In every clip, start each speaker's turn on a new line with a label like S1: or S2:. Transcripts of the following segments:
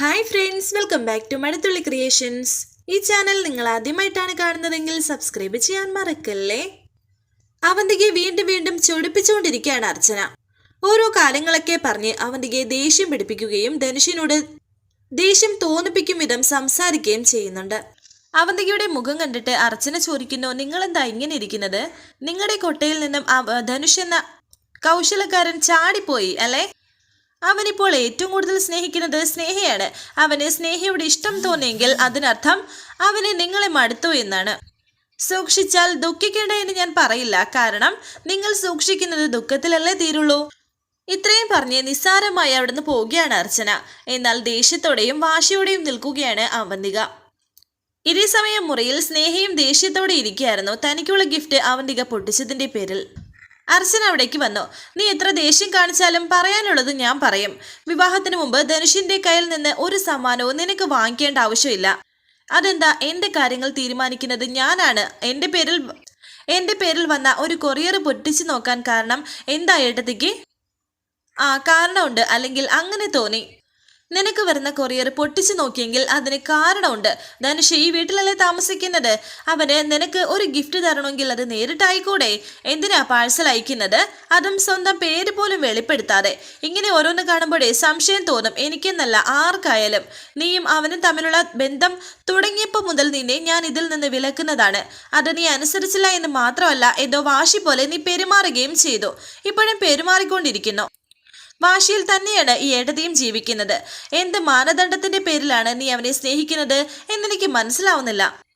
S1: Hi friends welcome back to Mazhathulli creations ഈ channel നിങ്ങൾ ആദ്യമായിട്ടാണ് കാണുന്നതെങ്കിൽ സബ്സ്ക്രൈബ് ചെയ്യാൻ മറക്കല്ലേ? അവന്തികയെ വീണ്ടും വീണ്ടും ചൊടിപ്പിച്ചുകൊണ്ടിരിക്കുകയാണ് അർച്ചന. ഓരോ കാര്യങ്ങളൊക്കെ പറഞ്ഞ് അവന്തികയെ ദേഷ്യം പിടിപ്പിക്കുകയും ധനുഷിനോട് ദേഷ്യം തോന്നിപ്പിക്കും വിധം സംസാരിക്കുകയും ചെയ്യുന്നുണ്ട്. അവന്തികയുടെ മുഖം കണ്ടിട്ട് അർച്ചന ചോദിക്കുന്നു നിങ്ങളെന്താ ഇങ്ങനെ ഇരിക്കുന്നത്? നിങ്ങളുടെ കൊട്ടയിൽ നിന്നും ധനുഷ് എന്ന കൗശലക്കാരൻ ചാടിപ്പോയി അല്ലേ? അവനിപ്പോൾ ഏറ്റവും കൂടുതൽ സ്നേഹിക്കുന്നത് സ്നേഹയാണ്. അവന് സ്നേഹയോട് ഇഷ്ടം തോന്നിയെങ്കിൽ അതിനർത്ഥം അവന് നിങ്ങളെ മടുത്തു എന്നാണ്. സൂക്ഷിച്ചാൽ ദുഃഖിക്കേണ്ട എന്ന് ഞാൻ പറയില്ല. കാരണം നിങ്ങൾ സൂക്ഷിക്കുന്നത് ദുഃഖത്തിലല്ലേ തീരുള്ളൂ? ഇത്രയും പറഞ്ഞ് നിസ്സാരമായി അവിടുന്ന് പോവുകയാണ് അർച്ചന. എന്നാൽ ദേഷ്യത്തോടെയും വാശിയോടെയും നിൽക്കുകയാണ് അവന്തിക. ഇതേ സമയം മുറിയിൽ സ്നേഹയും ദേഷ്യത്തോടെ ഇരിക്കുകയായിരുന്നു. തനിക്കുള്ള ഗിഫ്റ്റ് അവന്തിക പൊട്ടിച്ചതിന്റെ പേരിൽ. അർച്ചന അവിടേക്ക് വന്നു. നീ എത്ര ദേഷ്യം കാണിച്ചാലും പറയാനുള്ളത് ഞാൻ പറയും. വിവാഹത്തിന് മുമ്പ് ധനുഷിന്റെ കയ്യിൽ നിന്ന് ഒരു സമ്മാനവും നിനക്ക് വാങ്ങിക്കേണ്ട ആവശ്യമില്ല. അതെന്താ എന്റെ കാര്യങ്ങൾ തീരുമാനിക്കുന്നത് ഞാനാണ്? എന്റെ പേരിൽ എന്റെ പേരിൽ വന്ന ഒരു കൊറിയർ പൊട്ടിച്ചു നോക്കാൻ കാരണം എന്താ ഏട്ടത്തിക്ക്? ആ കാരണമുണ്ട്. അല്ലെങ്കിൽ അങ്ങനെ തോന്നി. നിനക്ക് വരുന്ന കൊറിയർ പൊട്ടിച്ചു നോക്കിയെങ്കിൽ അതിന് കാരണമുണ്ട്. ധനുഷ് ഈ വീട്ടിലല്ലേ താമസിക്കുന്നത്? അവന് നിനക്ക് ഒരു ഗിഫ്റ്റ് തരണമെങ്കിൽ അത് നേരിട്ടായിക്കൂടെ? എന്തിനാ പാഴ്സൽ അയക്കുന്നത്? അതും സ്വന്തം പേര് പോലും വെളിപ്പെടുത്താതെ. ഇങ്ങനെ ഓരോന്ന് കാണുമ്പോഴേ സംശയം തോന്നും. എനിക്കെന്നല്ല ആർക്കായാലും. നീയും അവനും തമ്മിലുള്ള ബന്ധം തുടങ്ങിയപ്പോൾ മുതൽ നിന്നെ ഞാൻ ഇതിൽ നിന്ന് വിലക്കുന്നതാണ്. അത് നീ അനുസരിച്ചില്ല എന്ന് മാത്രമല്ല എന്തോ വാശി പോലെ നീ പെരുമാറുകയും ചെയ്തു. ഇപ്പോഴും പെരുമാറിക്കൊണ്ടിരിക്കുന്നു. വാശിയിൽ തന്നെയാണ് ഈ ഏട്ടതിയും ജീവിക്കുന്നത്. എന്ത് മാനദണ്ഡത്തിന്റെ പേരിലാണ് നീ അവനെ സ്നേഹിക്കുന്നത് എന്നെനിക്ക് മനസ്സിലാവുന്നില്ല.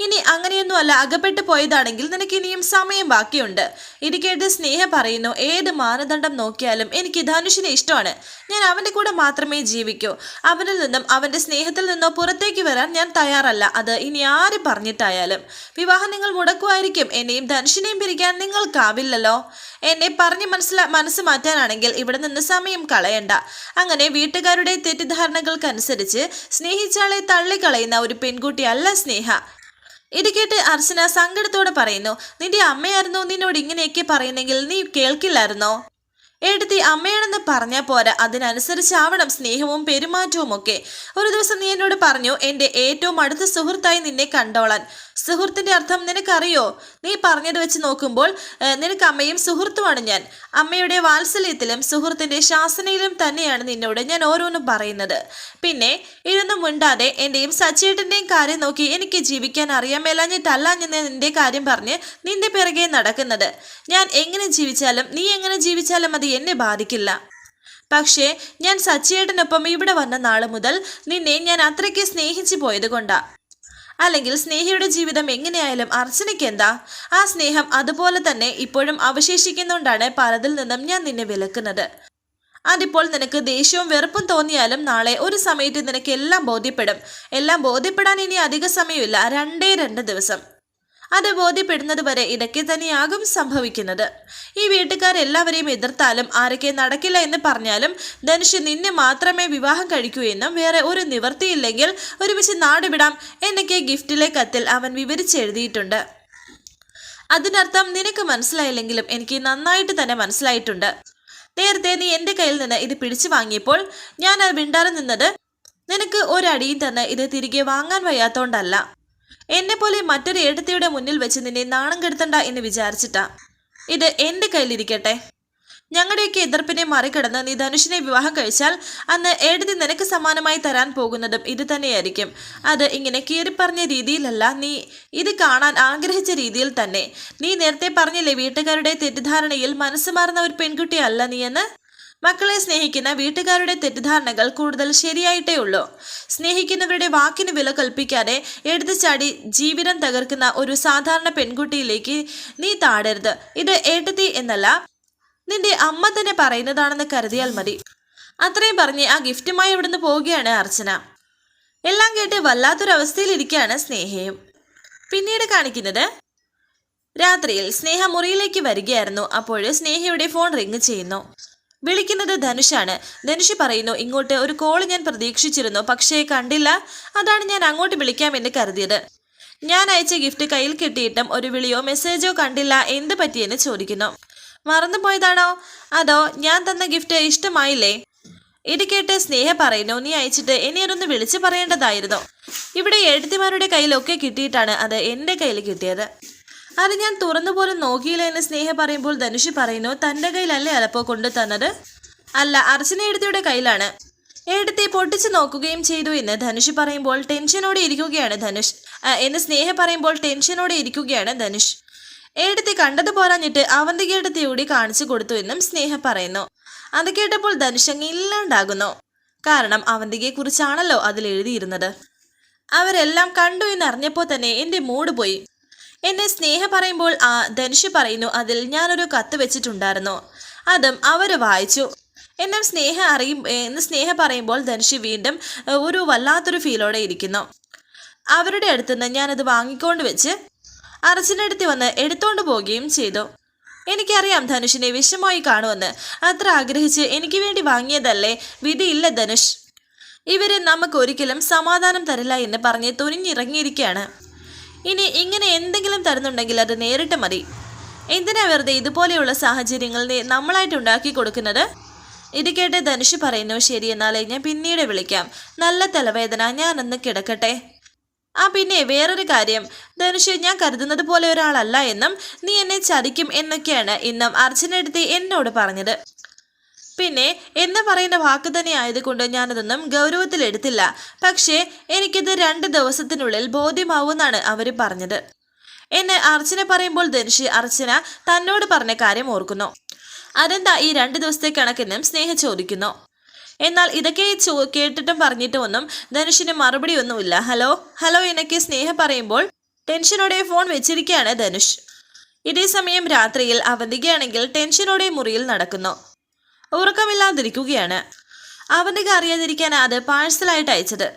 S1: ഇനി അങ്ങനെയൊന്നുമല്ല അകപ്പെട്ടു പോയതാണെങ്കിൽ നിനക്ക് ഇനിയും സമയം ബാക്കിയുണ്ട്. ഇത് കേട്ട് സ്നേഹ പറയുന്നു ഏത് മാനദണ്ഡം നോക്കിയാലും എനിക്ക് ധനുഷിനെ ഇഷ്ടമാണ്. ഞാൻ അവന്റെ കൂടെ മാത്രമേ ജീവിക്കൂ. അവനിൽ നിന്നും അവന്റെ സ്നേഹത്തിൽ നിന്നോ പുറത്തേക്ക് വരാൻ ഞാൻ തയ്യാറല്ല. അത് ഇനി ആര് പറഞ്ഞിട്ടായാലും. വിവാഹം നിങ്ങൾ മുടക്കുമായിരിക്കും. എന്നെയും ധനുഷിനെയും പിരിക്കാൻ നിങ്ങൾക്കാവില്ലല്ലോ. എന്നെ പറഞ്ഞ് മനസ്സിലാ മനസ്സ് മാറ്റാനാണെങ്കിൽ ഇവിടെ നിന്ന് സമയം കളയണ്ട. അങ്ങനെ വീട്ടുകാരുടെ തെറ്റിദ്ധാരണകൾക്കനുസരിച്ച് സ്നേഹിച്ചാളെ തള്ളിക്കളയുന്ന ഒരു പെൺകുട്ടിയല്ല സ്നേഹ. ഇത് കേട്ട് അർച്ചന സങ്കടത്തോടെ പറയുന്നു നിന്റെ അമ്മയായിരുന്നു നിന്നോട് ഇങ്ങനെയൊക്കെ പറയുന്നെങ്കിൽ നീ കേൾക്കില്ലായിരുന്നോ? എടുത്തി അമ്മയാണെന്ന് പറഞ്ഞാൽ പോരാ. അതിനനുസരിച്ചാവണം സ്നേഹവും പെരുമാറ്റവും ഒക്കെ. ഒരു ദിവസം നീ എന്നോട് പറഞ്ഞു എന്റെ ഏറ്റവും അടുത്ത സുഹൃത്തായി നിന്നെ കണ്ടോളാൻ. സുഹൃത്തിന്റെ അർത്ഥം നിനക്കറിയോ? നീ പറഞ്ഞത് വെച്ച് നോക്കുമ്പോൾ നിനക്ക് അമ്മയും സുഹൃത്തുമാണ് ഞാൻ. അമ്മയുടെ വാത്സല്യത്തിലും സുഹൃത്തിന്റെ ശാസനയിലും തന്നെയാണ് നിന്നോട് ഞാൻ ഓരോന്നും പറയുന്നത്. പിന്നെ ഇതൊന്നും മിണ്ടാതെ എന്റെയും സച്ചേട്ടന്റെയും കാര്യം നോക്കി എനിക്ക് ജീവിക്കാൻ അറിയാമേലാഞ്ഞിട്ടല്ല ഞാൻ നിന്റെ കാര്യം പറഞ്ഞ് നിന്റെ പിറകെ നടക്കുന്നത്. ഞാൻ എങ്ങനെ ജീവിച്ചാലും നീ എങ്ങനെ ജീവിച്ചാലും അത് എന്നെ ബാധിക്കില്ല. പക്ഷേ ഞാൻ സച്ചിയേട്ടനൊപ്പം ഇവിടെ വന്ന നാൾ മുതൽ നിന്നെ ഞാൻ അത്രയ്ക്ക് സ്നേഹിച്ചു പോയത് കൊണ്ടാ. അല്ലെങ്കിൽ സ്നേഹിയുടെ ജീവിതം എങ്ങനെയായാലും അർച്ചനയ്ക്ക് എന്താ ആ സ്നേഹം അതുപോലെ തന്നെ ഇപ്പോഴും അവശേഷിക്കുന്നുകൊണ്ടാണ് പലതിൽ നിന്നും ഞാൻ നിന്നെ വിലക്കുന്നത്. അതിപ്പോൾ നിനക്ക് ദേഷ്യവും വെറുപ്പും തോന്നിയാലും നാളെ ഒരു സമയത്ത് നിനക്ക് എല്ലാം ബോധ്യപ്പെടും. എല്ലാം ബോധ്യപ്പെടാൻ ഇനി അധിക സമയമില്ല. രണ്ടേ രണ്ട് ദിവസം. അത് ബോധ്യപ്പെടുന്നത് വരെ ഇടയ്ക്ക് തന്നെയാകും സംഭവിക്കുന്നത്. ഈ വീട്ടുകാരെല്ലാവരെയും എതിർത്താലും ആരൊക്കെ നടക്കില്ല എന്ന് പറഞ്ഞാലും ധനുഷ് നിന്നെ മാത്രമേ വിവാഹം കഴിക്കൂ എന്നും വേറെ ഒരു നിവൃത്തിയില്ലെങ്കിൽ ഒരുമിച്ച് നാടുവിടാം എന്നൊക്കെ ഗിഫ്റ്റിലെ കത്തിൽ അവൻ വിവരിച്ചെഴുതിയിട്ടുണ്ട്. അതിനർത്ഥം നിനക്ക് മനസ്സിലായില്ലെങ്കിലും എനിക്ക് നന്നായിട്ട് തന്നെ മനസ്സിലായിട്ടുണ്ട്. നേരത്തെ നീ എന്റെ കയ്യിൽ നിന്ന് ഇത് പിടിച്ചു വാങ്ങിയപ്പോൾ ഞാൻ അത് മിണ്ടാതെ നിന്നത് നിനക്ക് ഒരടിയും തന്നെ ഇത് തിരികെ വാങ്ങാൻ വയ്യാത്തോണ്ടല്ല. എന്നെ പോലെ മറ്റൊരു ഏടത്തിയുടെ മുന്നിൽ വെച്ച് നിന്നെ നാണം കെടുത്തണ്ട എന്ന് വിചാരിച്ചിട്ടാ. ഇത് എന്റെ കയ്യിലിരിക്കട്ടെ. ഞങ്ങളുടെയൊക്കെ എതിർപ്പിനെ മറികടന്ന് നീ ധനുഷിനെ വിവാഹം കഴിച്ചാൽ അന്ന് ഏടതി നിനക്ക് സമാനമായി തരാൻ പോകുന്നതും ഇത് തന്നെയായിരിക്കും. അത് ഇങ്ങനെ കീറിപ്പറഞ്ഞ രീതിയിലല്ല നീ ഇത് കാണാൻ ആഗ്രഹിച്ച രീതിയിൽ തന്നെ. നീ നേരത്തെ പറഞ്ഞില്ലേ വീട്ടുകാരുടെ തെറ്റിദ്ധാരണയിൽ മനസ്സ് മാറുന്ന ഒരു പെൺകുട്ടിയല്ല നീ എന്ന് മക്കളെ സ്നേഹിക്കുന്ന വീട്ടുകാരുടെ തെറ്റിദ്ധാരണകൾ കൂടുതൽ ശരിയായിട്ടേ ഉള്ളൂ. സ്നേഹിക്കുന്നവരുടെ വാക്കിന് വില കൽപ്പിക്കാതെ എടുത്തുചാടി ജീവിതം തകർക്കുന്ന ഒരു സാധാരണ പെൺകുട്ടിയിലേക്ക് നീ താടരുത്. ഇത് ഏട്ടത്തി എന്നല്ല നിന്റെ അമ്മ തന്നെ പറയുന്നതാണെന്ന് കരുതിയാൽ മതി. അത്രയും പറഞ്ഞ് ആ ഗിഫ്റ്റുമായി ഇവിടുന്ന് പോവുകയാണ് അർച്ചന. എല്ലാം കേട്ട് വല്ലാത്തൊരവസ്ഥയിലിരിക്കുകയാണ് സ്നേഹയും. പിന്നീട് കാണിക്കുന്നത് രാത്രിയിൽ സ്നേഹ മുറിയിലേക്ക് വരികയായിരുന്നു. അപ്പോൾ സ്നേഹയുടെ ഫോൺ റിങ് ചെയ്യുന്നു. വിളിക്കുന്നത് ധനുഷാണ്. ധനുഷ് പറയുന്നു ഇങ്ങോട്ട് ഒരു കോൾ ഞാൻ പ്രതീക്ഷിച്ചിരുന്നു പക്ഷേ കണ്ടില്ല. അതാണ് ഞാൻ അങ്ങോട്ട് വിളിക്കാമെന്ന് കരുതിയത്. ഞാൻ അയച്ച ഗിഫ്റ്റ് കയ്യിൽ കിട്ടിയിട്ടും ഒരു വിളിയോ മെസ്സേജോ കണ്ടില്ല. എന്ത് പറ്റിയെന്ന് ചോദിക്കുന്നു. മറന്നുപോയതാണോ അതോ ഞാൻ തന്ന ഗിഫ്റ്റ് ഇഷ്ടമായില്ലേ? ഇത് കേട്ട് സ്നേഹ പറയുന്നു നീ അയച്ചിട്ട് എന്നെ അതൊന്ന് വിളിച്ചു പറയേണ്ടതായിരുന്നു. ഇവിടെ എഴുത്തിമാരുടെ കയ്യിലൊക്കെ കിട്ടിയിട്ടാണ് അത് എന്റെ കയ്യിൽ കിട്ടിയത്. അത് ഞാൻ തുറന്നു പോലും നോക്കിയില്ല എന്ന് സ്നേഹ പറയുമ്പോൾ ധനുഷ് പറയുന്നു തന്റെ കയ്യിലല്ലേ അലപ്പോ കൊണ്ടു തന്നത്? അല്ല അർച്ചന എഴുത്തിയുടെ കയ്യിലാണ്. എടുത്തി പൊട്ടിച്ചു നോക്കുകയും ചെയ്തു എന്ന് ധനുഷ് പറയുമ്പോൾ ടെൻഷനോടെ ഇരിക്കുകയാണ് ധനുഷ്. എന്ന് സ്നേഹ പറയുമ്പോൾ ടെൻഷനോടെ ഇരിക്കുകയാണ് ധനുഷ്. എടുത്തി കണ്ടത് പോരാഞ്ഞിട്ട് അവന്തികയുടെ കൂടി കാണിച്ചു കൊടുത്തു എന്നും സ്നേഹ പറയുന്നു. അത് കേട്ടപ്പോൾ ധനുഷ് അങ്ങ് ഇല്ലാണ്ടാകുന്നു. കാരണം അവന്തികയെ കുറിച്ചാണല്ലോ അതിൽ എഴുതിയിരുന്നത്. അവരെല്ലാം കണ്ടു എന്നറിഞ്ഞപ്പോൾ തന്നെ എന്റെ മൂഡ് പോയി. എന്നെ സ്നേഹ പറയുമ്പോൾ ആ ധനുഷ് പറയുന്നു അതിൽ ഞാനൊരു കത്ത് വെച്ചിട്ടുണ്ടായിരുന്നു. അതും അവർ വായിച്ചു. എന്നെ സ്നേഹ അറിയും എന്ന് സ്നേഹ പറയുമ്പോൾ ധനുഷ് വീണ്ടും ഒരു വല്ലാത്തൊരു ഫീലോടെ ഇരിക്കുന്നു. അവരുടെ അടുത്തുനിന്ന് ഞാനത് വാങ്ങിക്കൊണ്ട് വെച്ച് അർച്ചനടുത്ത് വന്ന് എടുത്തോണ്ട് പോവുകയും ചെയ്തു. എനിക്കറിയാം ധനുഷിനെ വിഷമമായി കാണുമെന്ന്. അത്ര ആഗ്രഹിച്ച് എനിക്ക് വേണ്ടി വാങ്ങിയതല്ലേ? വിധിയില്ല ധനുഷ്. ഇവർ നമുക്ക് ഒരിക്കലും സമാധാനം തരില്ല എന്ന് പറഞ്ഞ് തുനിഞ്ഞിറങ്ങിയിരിക്കുകയാണ്. ഇനി ഇങ്ങനെ എന്തെങ്കിലും തരുന്നുണ്ടെങ്കിൽ അത് നേരിട്ട് മതി. എന്തിനാ വെറുതെ ഇതുപോലെയുള്ള സാഹചര്യങ്ങൾ നമ്മളായിട്ട് ഉണ്ടാക്കി കൊടുക്കുന്നത്? ഇത് കേട്ട് ധനുഷ് പറയുന്നു ശരി എന്നാലേ ഞാൻ പിന്നീട് വിളിക്കാം. നല്ല തലവേദന ഞാനൊന്ന് കിടക്കട്ടെ. ആ പിന്നെ വേറൊരു കാര്യം. ധനുഷ് ഞാൻ കരുതുന്നത് പോലെ ഒരാളല്ല എന്നും നീ എന്നെ ചതിക്കും എന്നൊക്കെയാണ് ഇന്നും അർച്ചനടുത്ത് എന്നോട് പറഞ്ഞത്. പിന്നെ എന്ന് പറയുന്ന വാക്ക് തന്നെ ആയതുകൊണ്ട് ഞാനതൊന്നും ഗൗരവത്തിലെടുത്തില്ല പക്ഷേ എനിക്കിത് രണ്ട് ദിവസത്തിനുള്ളിൽ ബോധ്യമാവുമെന്നാണ് അവർ പറഞ്ഞത്. എന്നെ അർച്ചന പറയുമ്പോൾ ധനുഷ് അർച്ചന തന്നോട് പറഞ്ഞ കാര്യം ഓർക്കുന്നു. അതെന്താ ഈ രണ്ട് ദിവസത്തെ കണക്കെന്നും സ്നേഹ ചോദിക്കുന്നു. എന്നാൽ ഇതൊക്കെ ചോ കേട്ടിട്ടും പറഞ്ഞിട്ടും ഒന്നും ധനുഷിന് മറുപടി ഒന്നുമില്ല ഹലോ? ഹലോ എന്നൊക്കെ സ്നേഹ പറയുമ്പോൾ ടെൻഷനോടെ ഫോൺ വെച്ചിരിക്കുകയാണ് ധനുഷ്. ഇതേ സമയം രാത്രിയിൽ അവന്തികയാണെങ്കിൽ ടെൻഷനോടെ മുറിയിൽ നടക്കുന്നു. ഉറക്കമില്ലാതിരിക്കുകയാണ്. അവന്തിക അറിയാതിരിക്കാൻ അത് പാഴ്സലായിട്ട് അയച്ചത്.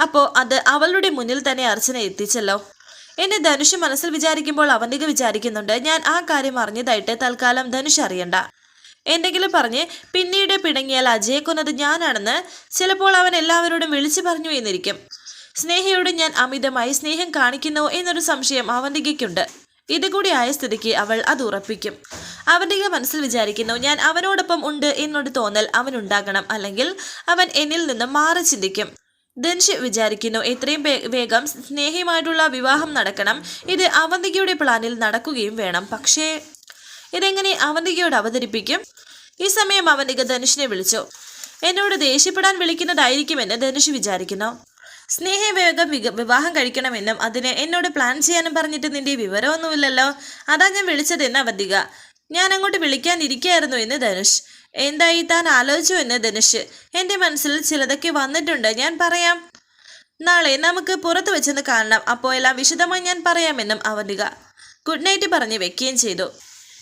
S1: അപ്പോൾ അത് അവളുടെ മുന്നിൽ തന്നെ അർച്ചന എത്തിച്ചല്ലോ. എന്നെ ധനുഷ് മനസ്സിൽ വിചാരിക്കുമ്പോൾ അവന്തിക വിചാരിക്കുന്നുണ്ട്. ഞാൻ ആ കാര്യം അറിഞ്ഞതായിട്ട് തൽക്കാലം ധനുഷ് അറിയണ്ട. എന്തെങ്കിലും പറഞ്ഞ് പിന്നീട് പിണങ്ങിയാൽ അജയെ കൊന്നത് ഞാനാണെന്ന് ചിലപ്പോൾ അവൻ എല്ലാവരോടും വിളിച്ചു പറഞ്ഞു എന്നിരിക്കും. സ്നേഹയോട് ഞാൻ അമിതമായി സ്നേഹം കാണിക്കുന്നു എന്നൊരു സംശയം അവന്തികയ്ക്കുണ്ട് ഇതുകൂടി ആയ സ്ഥിതിക്ക് അവൾ അത് ഉറപ്പിക്കും. അവന്റെ മനസ്സിൽ വിചാരിക്കുന്നു ഞാൻ അവനോടൊപ്പം ഉണ്ട് എന്നൊരു തോന്നൽ അവനുണ്ടാകണം അല്ലെങ്കിൽ അവൻ എന്നിൽ നിന്ന് മാറി ചിന്തിക്കും. ദൻഷ് വിചാരിക്കുന്നു എത്രയും വേഗം സ്നേഹിയുമായിട്ടുള്ള വിവാഹം നടക്കണം. ഇത് അവന്തികയുടെ പ്ലാനിൽ നടക്കുകയും വേണം. പക്ഷേ ഇതെങ്ങനെ അവന്തികയോട് അവതരിപ്പിക്കും? ഈ സമയം അവന്തിക ധനുഷിനെ വിളിച്ചു. എന്നോട് ദേഷ്യപ്പെടാൻ വിളിക്കുന്നതായിരിക്കുമെന്ന് ധനുഷ് വിചാരിക്കുന്നു. സ്നേഹ വേഗം വിവാഹം കഴിക്കണമെന്നും അതിന് എന്നോട് പ്ലാൻ ചെയ്യാനും പറഞ്ഞിട്ട് നിന്റെ വിവരമൊന്നുമില്ലല്ലോ. അതാ ഞാൻ വിളിച്ചതെന്ന് അവധിക ഞാൻ അങ്ങോട്ട് വിളിക്കാൻ ഇരിക്കുകയായിരുന്നു എന്ന് ധനുഷ്. എന്തായി താൻ ആലോചിച്ചു എന്ന് ധനുഷ്. എന്റെ മനസ്സിൽ ചിലതൊക്കെ വന്നിട്ടുണ്ട്. ഞാൻ പറയാം. നാളെ നമുക്ക് പുറത്തു വെച്ചെന്ന് കാണണം. അപ്പോൾ എല്ലാം വിശദമായി ഞാൻ പറയാമെന്നും അവധിക ഗുഡ് നൈറ്റ് പറഞ്ഞ് വെക്കുകയും ചെയ്തു.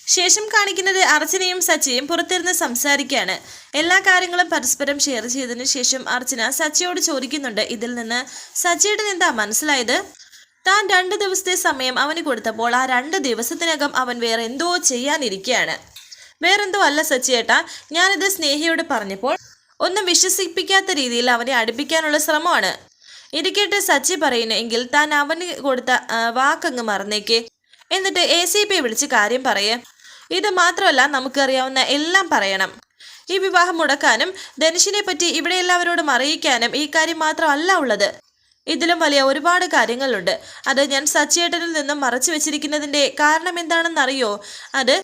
S1: ശേഷം കാണിക്കുന്നത് അർച്ചനയും സച്ചിയും പുറത്തിരുന്ന് സംസാരിക്കുകയാണ്. എല്ലാ കാര്യങ്ങളും പരസ്പരം ഷെയർ ചെയ്തതിനു ശേഷം അർച്ചന സച്ചിയോട് ചോദിക്കുന്നുണ്ട് ഇതിൽ നിന്ന് സച്ചിയുടെ എന്താ മനസ്സിലായത്? താൻ രണ്ട് ദിവസത്തെ സമയം അവന് കൊടുത്തപ്പോൾ ആ രണ്ട് ദിവസത്തിനകം അവൻ വേറെ എന്തോ ചെയ്യാനിരിക്കുകയാണ്. വേറെന്തോ അല്ല സച്ചിയേട്ടാ ഞാനിത് സ്നേഹയോട് പറഞ്ഞപ്പോൾ ഒന്നും വിശ്വസിപ്പിക്കാത്ത രീതിയിൽ അവനെ അടുപ്പിക്കാനുള്ള ശ്രമമാണ്. ഇരിക്കട്ടെ കേട്ട് സച്ചി പറയുന്നു എങ്കിൽ താൻ അവന് കൊടുത്ത വാക്കങ്ങ് മറന്നേക്കെ. എന്നിട്ട് എ സി പി വിളിച്ച് കാര്യം പറയേ. ഇത് മാത്രമല്ല നമുക്കറിയാവുന്ന എല്ലാം പറയണം. ഈ വിവാഹം മുടക്കാനും ധനുഷിനെ പറ്റി ഇവിടെ എല്ലാവരോടും അറിയിക്കാനും ഈ കാര്യം മാത്രമല്ല ഉള്ളത്. ഇതിലും വലിയ ഒരുപാട് കാര്യങ്ങളുണ്ട്. അത് ഞാൻ സച്ചിയേട്ടനിൽ നിന്നും മറച്ചു വെച്ചിരിക്കുന്നതിന്റെ കാരണം എന്താണെന്നറിയോ? അത്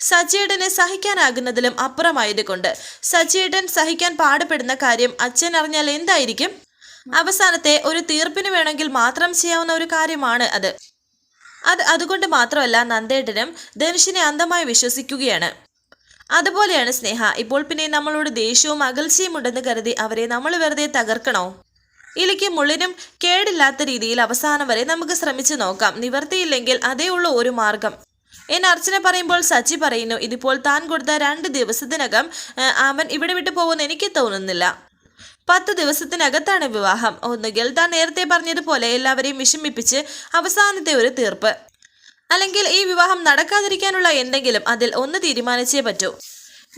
S1: സച്ചേട്ടനെ സഹിക്കാനാകുന്നതിലും അപ്പുറമായതുകൊണ്ട്. സച്ചിയേട്ടൻ സഹിക്കാൻ പാടുപെടുന്ന കാര്യം അച്ഛൻ അറിഞ്ഞാൽ എന്തായിരിക്കും? അവസാനത്തെ ഒരു തീർപ്പിന് വേണമെങ്കിൽ മാത്രം ചെയ്യാവുന്ന ഒരു കാര്യമാണ് അത്. അത് അതുകൊണ്ട് മാത്രമല്ല നന്ദേട്ടനും ധനുഷിനെ അന്ധമായി വിശ്വസിക്കുകയാണ്. അതുപോലെയാണ് സ്നേഹ ഇപ്പോൾ പിന്നെ നമ്മളോട് ദേഷ്യവും അകൽച്ചയും ഉണ്ടെന്ന് കരുതി അവരെ നമ്മൾ വെറുതെ തകർക്കണോ? ഇലയ്ക്ക് മുള്ളിനും കേടില്ലാത്ത രീതിയിൽ അവസാനം വരെ നമുക്ക് ശ്രമിച്ചു നോക്കാം. നിവർത്തിയില്ലെങ്കിൽ അതേ ഉള്ളൂ ഒരു മാർഗം. എന്നെ അർച്ചന പറയുമ്പോൾ സച്ചി പറയുന്നു ഇതിപ്പോൾ താൻ കൊടുത്ത രണ്ട് ദിവസത്തിനകം അവൻ ഇവിടെ വിട്ടു പോകുമെന്ന് എനിക്ക് തോന്നുന്നില്ല. പത്ത് ദിവസത്തിനകത്താണ് വിവാഹം. ഒന്നുകിൽ താൻ നേരത്തെ പറഞ്ഞതുപോലെ എല്ലാവരെയും വിഷമിപ്പിച്ച് അവസാനത്തെ ഒരു തീർപ്പ്. അല്ലെങ്കിൽ ഈ വിവാഹം നടക്കാതിരിക്കാനുള്ള എന്തെങ്കിലും അതിൽ ഒന്ന് തീരുമാനിച്ചേ പറ്റൂ.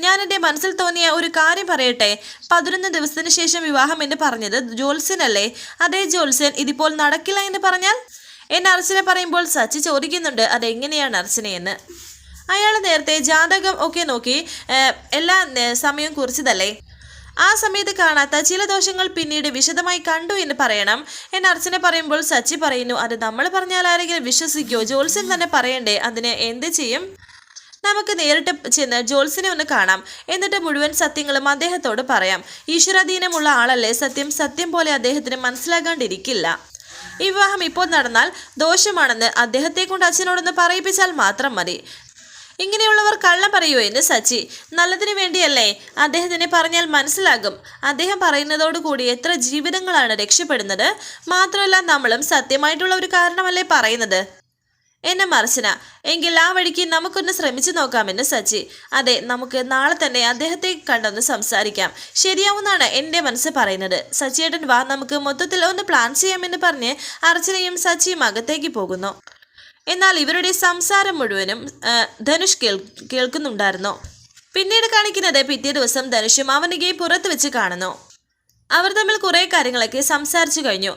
S1: ഞാൻ എന്റെ മനസ്സിൽ തോന്നിയ ഒരു കാര്യം പറയട്ടെ. പതിനൊന്ന് ദിവസത്തിന് ശേഷം വിവാഹം എന്ന് പറഞ്ഞത് ജോത്സ്യനല്ലേ? അതേ ജോത്സ്യൻ ഇതിപ്പോൾ നടക്കില്ല എന്ന് പറഞ്ഞാൽ? എന്നെ അർച്ചന പറയുമ്പോൾ സച്ചി ചോദിക്കുന്നുണ്ട് അതെങ്ങനെയാണ് അർച്ചനയെന്ന്? അയാൾ നേരത്തെ ജാതകം ഒക്കെ നോക്കി എല്ലാ സമയം സമയവും കുറിച്ചതല്ലേ? ആ സമയത്ത് കാണാത്ത ചില ദോഷങ്ങൾ പിന്നീട് വിശദമായി കണ്ടു എന്ന് പറയണം. എന്ന് അർച്ചന പറയുമ്പോൾ സച്ചി പറയുന്നു അത് നമ്മൾ പറഞ്ഞാൽ ആരെങ്കിലും വിശ്വസിക്കോ? ജോത്സ്യൻ തന്നെ പറയണ്ടേ? അതിന് എന്ത് ചെയ്യും? നമുക്ക് നേരിട്ട് ചെന്ന് ജോത്സിനെ ഒന്ന് കാണാം. എന്നിട്ട് മുഴുവൻ സത്യങ്ങളും അദ്ദേഹത്തോട് പറയാം. ഈശ്വരാധീനമുള്ള ആളല്ലേ? സത്യം സത്യം പോലെ അദ്ദേഹത്തിന് മനസ്സിലാകാണ്ടിരിക്കില്ല. വിവാഹം ഇപ്പോൾ നടന്നാൽ ദോഷമാണെന്ന് അദ്ദേഹത്തെ കൊണ്ട് അച്ഛനോടൊന്ന് പറയിപ്പിച്ചാൽ മാത്രം മതി. ഇങ്ങനെയുള്ളവർ കള്ളം പറയുമോ എന്ന് സച്ചി. നല്ലതിനു വേണ്ടിയല്ലേ? അദ്ദേഹത്തിനെ പറഞ്ഞാൽ മനസ്സിലാകും. അദ്ദേഹം പറയുന്നതോടുകൂടി എത്ര ജീവിതങ്ങളാണ് രക്ഷപ്പെടുന്നത്. മാത്രമല്ല നമ്മളും സത്യമായിട്ടുള്ള ഒരു കാരണമല്ലേ പറയുന്നത്? എന്നെ മറിച്ചന. എങ്കിൽ ആ വഴിക്ക് നമുക്കൊന്ന് ശ്രമിച്ചു നോക്കാമെന്ന് സച്ചി. അതെ നമുക്ക് നാളെ തന്നെ അദ്ദേഹത്തെ കണ്ടൊന്ന് സംസാരിക്കാം. ശരിയാവുന്നാണ് എന്റെ മനസ്സ് പറയുന്നത്. സച്ചിയേട്ടൻ വാ നമുക്ക് മൊത്തത്തിൽ ഒന്ന് പ്ലാൻ ചെയ്യാമെന്ന് പറഞ്ഞ് അർച്ചനയും സച്ചിയും അകത്തേക്ക് പോകുന്നു. എന്നാൽ ഇവരുടെ സംസാരം മുഴുവനും ധനുഷ് കേൾ കേൾക്കുന്നുണ്ടായിരുന്നു. പിന്നീട് കാണിക്കുന്നത് പിറ്റേ ദിവസം ധനുഷും അവനികയും പുറത്ത് വെച്ച് കാണുന്നു. അവർ തമ്മിൽ കുറേ കാര്യങ്ങളൊക്കെ സംസാരിച്ചു കഴിഞ്ഞു.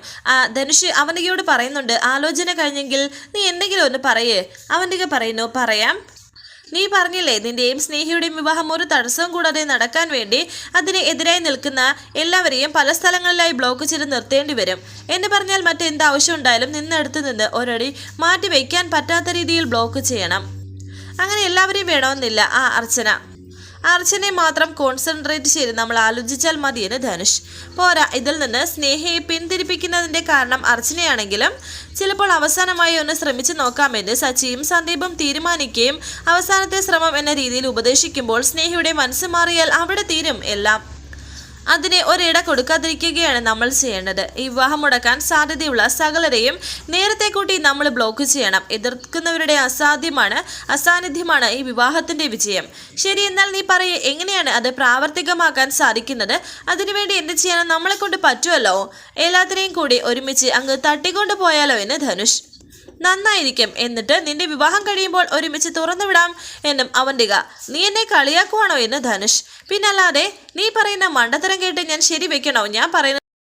S1: ധനുഷ് അവനികയോട് പറയുന്നുണ്ട് ആലോചന കഴിഞ്ഞെങ്കിൽ നീ എന്തെങ്കിലും ഒന്ന് പറയേ. അവനിക പറയുന്നു പറയാം. നീ പറഞ്ഞില്ലേ നിന്റെയും സ്നേഹിയുടെയും വിവാഹം ഒരു തടസ്സവും കൂടാതെ നടക്കാൻ വേണ്ടി അതിന് എതിരായി നിൽക്കുന്ന എല്ലാവരെയും പല സ്ഥലങ്ങളിലായി ബ്ലോക്ക് ചെയ്ത് നിർത്തേണ്ടി വരും. എന്ന് പറഞ്ഞാൽ മറ്റെന്ത് ആവശ്യം ഉണ്ടായാലും നിന്നെടുത്ത് നിന്ന് ഒരടി മാറ്റി വയ്ക്കാൻ പറ്റാത്ത രീതിയിൽ ബ്ലോക്ക് ചെയ്യണം. അങ്ങനെ എല്ലാവരെയും വേണമെന്നില്ല ആ അർച്ചന. അർച്ചനയെ മാത്രം കോൺസെൻട്രേറ്റ് ചെയ്ത് നമ്മൾ ആലോചിച്ചാൽ മതിയെന്ന് ധനുഷ്. പോരാ ഇതിൽ നിന്ന് സ്നേഹയെ പിന്തിരിപ്പിക്കുന്നതിന്റെ കാരണം അർച്ചനയാണെങ്കിലും ചിലപ്പോൾ അവസാനമായി ഒന്ന് ശ്രമിച്ചു നോക്കാമെന്ന് സച്ചിയും സന്ദീപും തീരുമാനിക്കുകയും അവസാനത്തെ ശ്രമം എന്ന രീതിയിൽ ഉപദേശിക്കുമ്പോൾ സ്നേഹയുടെ മനസ്സ് മാറിയാൽ അവിടെ തീരും എല്ലാം. അതിനെ ഒരിട കൊടുക്കാതിരിക്കുകയാണ് നമ്മൾ ചെയ്യേണ്ടത്. ഈ വിവാഹം മുടക്കാൻ സാധ്യതയുള്ള സകലരെയും നേരത്തെ കൂട്ടി നമ്മൾ ബ്ലോക്ക് ചെയ്യണം. എതിർക്കുന്നവരുടെ അസാധ്യമാണ് അസാന്നിധ്യമാണ് ഈ വിവാഹത്തിന്റെ വിജയം. ശരി എന്നാൽ നീ പറയേ എങ്ങനെയാണ് അത് പ്രാവർത്തികമാക്കാൻ സാധിക്കുന്നത്? അതിനുവേണ്ടി എന്ത് ചെയ്യാനും നമ്മളെ കൊണ്ട് പറ്റുമല്ലോ? എല്ലാത്തിനെയും കൂടി ഒരുമിച്ച് അങ്ങ് തട്ടിക്കൊണ്ടു പോയാലോ എന്ന് ധനുഷ്. നന്നായിരിക്കും. എന്നിട്ട് നിന്റെ വിവാഹം കഴിയുമ്പോൾ ഒരുമിച്ച് തുറന്നുവിടാം എന്നും അവന്തിക. നീ എന്നെ കളിയാക്കുവാണോ? എന്ന് ധനുഷ്. പിന്നല്ലാതെ നീ പറയുന്ന മണ്ടത്തരം കേട്ട് ഞാൻ ശരി വെക്കണോ ഞാൻ പറയുന്ന